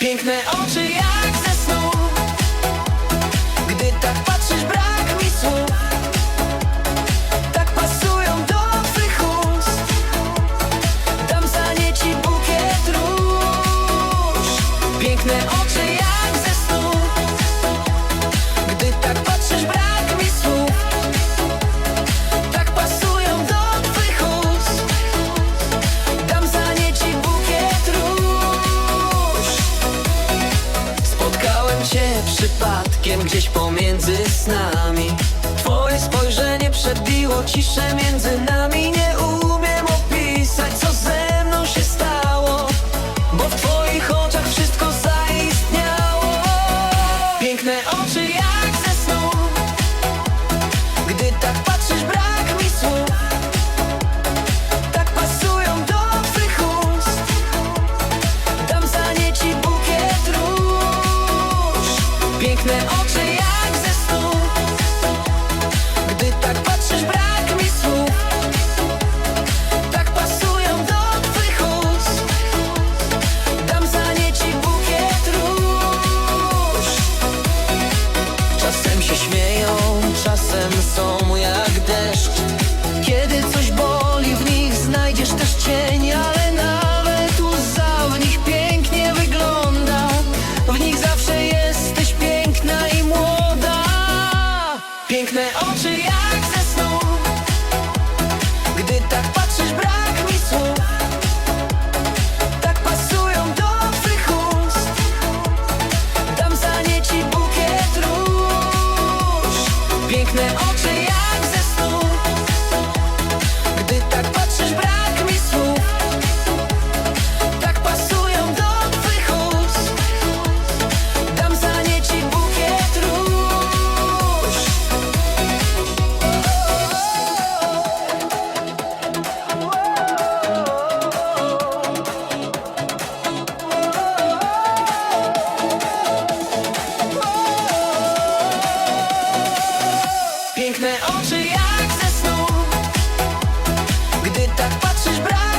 Piękne oczy jak ze snu. Gdy tak patrzysz brak mi słów. Tak pasują do twych ust. Dam za nie ci bukiet róż. Piękne oczy pomiędzy snami. Twoje spojrzenie przebiło ciszę między nami. Nie umiem opisać co ze mną się stało Bo w twoich oczach wszystko zaistniało. Piękne oczy jak ze snu. Gdy tak patrzysz brak mi słów. Tak pasują do twych ust. Dam za nie ci bukiet róż. Piękne oczy Piękne oczy oczy jak ze snu. Gdy tak patrzysz, brak